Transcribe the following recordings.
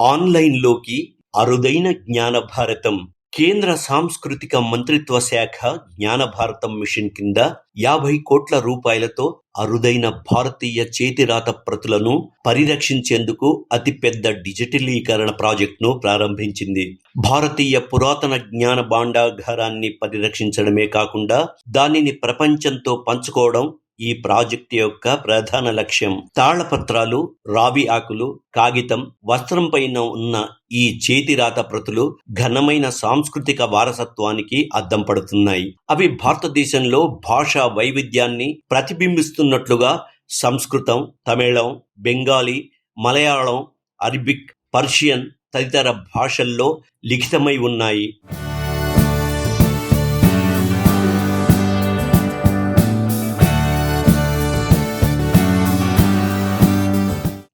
ఆన్లైన్లోకి అరుదైన జ్ఞాన భారతం కేంద్ర సాంస్కృతిక మంత్రిత్వ శాఖ జ్ఞాన భారతం మిషన్ కింద యాభై కోట్ల రూపాయలతో అరుదైన భారతీయ చేతిరాత ప్రతులను పరిరక్షించేందుకు అతిపెద్ద డిజిటలీకరణ ప్రాజెక్టును ప్రారంభించింది. భారతీయ పురాతన జ్ఞాన భాండాగారాన్ని పరిరక్షించడమే కాకుండా దానిని ప్రపంచంతో పంచుకోవడం ఈ ప్రాజెక్టు యొక్క ప్రధాన లక్ష్యం తాళపత్రాలు రావి ఆకులు కాగితం వస్త్రం పైన ఉన్న ఈ చేతిరాత ప్రతులు ఘనమైన సాంస్కృతిక వారసత్వానికి అద్దం పడుతున్నాయి. అవి భారతదేశంలో భాషా వైవిధ్యాన్ని ప్రతిబింబిస్తున్నట్లుగా సంస్కృతం తమిళం బెంగాలీ మలయాళం అరబిక్ పర్షియన్ తదితర భాషల్లో లిఖితమై ఉన్నాయి.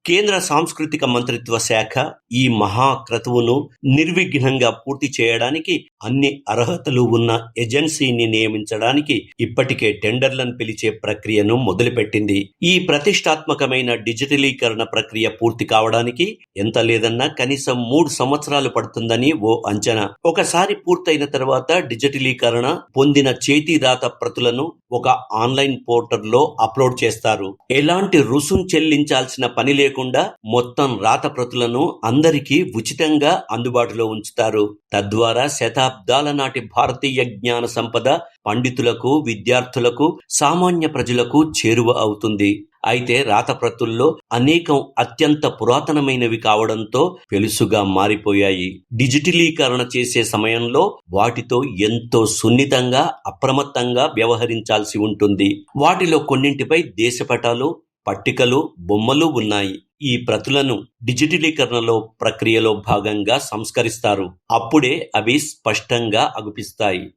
కేంద్ర సాంస్కృతిక మంత్రిత్వ శాఖ ఈ మహాక్రతువును నిర్విఘ్నంగా పూర్తి చేయడానికి అన్ని అర్హతలు ఉన్న ఏజెన్సీని నియమించడానికి ఇప్పటికే టెండర్లను పిలిచే ప్రక్రియను మొదలుపెట్టింది. ఈ ప్రతిష్టాత్మకమైన డిజిటలీకరణ ప్రక్రియ పూర్తి కావడానికి ఎంత లేదన్నా కనీసం మూడు సంవత్సరాలు పడుతుందని ఓ అంచనా. ఒకసారి పూర్తయిన తర్వాత డిజిటలీకరణ పొందిన చేతిదాత ప్రతులను ఒక ఆన్లైన్ పోర్టల్లో అప్లోడ్ చేస్తారు. ఎలాంటి రుసుం చెల్లించాల్సిన పని లేకుండా మొత్తం రాత ప్రతులను అందరికీ ఉచితంగా అందుబాటులో ఉంచుతారు. తద్వారా శతాబ్దాల నాటి భారతీయ జ్ఞాన సంపద పండితులకు విద్యార్థులకు సామాన్య ప్రజలకు చేరువ అవుతుంది. అయితే రాతప్రతుల్లో అనేకం అత్యంత పురాతనమైనవి కావడంతో పెలుసుగా మారిపోయాయి. డిజిటలీకరణ చేసే సమయంలో వాటితో ఎంతో సున్నితంగా అప్రమత్తంగా వ్యవహరించాల్సి ఉంటుంది. వాటిలో కొన్నింటిపై దేశపటాలు పట్టికలు బొమ్మలు ఉన్నాయి. ఈ ప్రతులను డిజిటలీకరణలో ప్రక్రియలో భాగంగా సంస్కరిస్తారు. అప్పుడే అవి స్పష్టంగా అగుపిస్తాయి.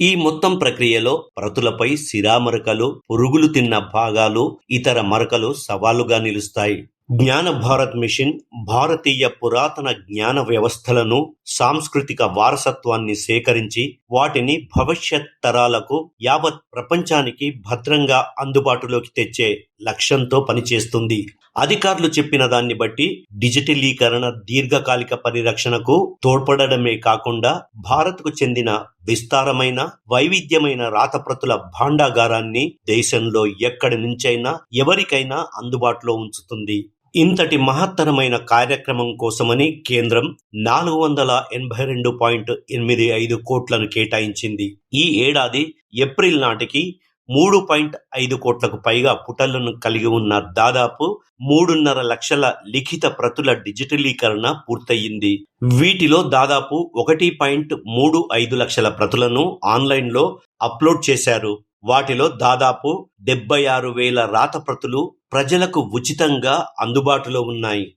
ఈ మొత్తం ప్రక్రియలో ప్రతులపై సిరామరకలు పురుగులు తిన్న భాగాలు ఇతర మరకలు సవాలుగా నిలుస్తాయి. జ్ఞాన భారత్ మిషన్ భారతీయ పురాతన జ్ఞాన వ్యవస్థలను సాంస్కృతిక వారసత్వాన్ని సేకరించి వాటిని భవిష్యత్ తరాలకు యావత్ ప్రపంచానికి భద్రంగా అందుబాటులోకి తెచ్చే లక్ష్యంతో పనిచేస్తుంది. అధికారులు చెప్పిన దాన్ని బట్టి డిజిటలీకరణ దీర్ఘకాలిక పరిరక్షణకు తోడ్పడమే కాకుండా భారత్కు చెందిన విస్తారమైన వైవిధ్యమైన రాతప్రతుల భాండాగారాన్ని దేశంలో ఎక్కడి నుంచైనా ఎవరికైనా అందుబాటులో ఉంచుతుంది. ఇంతటి మహత్తరమైన కార్యక్రమం కోసమని కేంద్రం నాలుగు వందల ఎనభై రెండు పాయింట్ ఎనిమిది ఐదు కోట్లను కేటాయించింది. ఈ ఏడాది ఏప్రిల్ నాటికి మూడు పాయింట్ ఐదు కోట్లకు పైగా పుటలను కలిగి ఉన్న దాదాపు మూడున్నర లక్షల లిఖిత ప్రతుల డిజిటలీకరణ పూర్తయింది. వీటిలో దాదాపు ఒకటి పాయింట్ మూడు ఐదు లక్షల ప్రతులను ఆన్లైన్లో అప్లోడ్ చేశారు. వాటిలో దాదాపు డెబ్బై ఆరు వేల రాతప్రతులు ప్రజలకు ఉచితంగా అందుబాటులో ఉన్నాయి.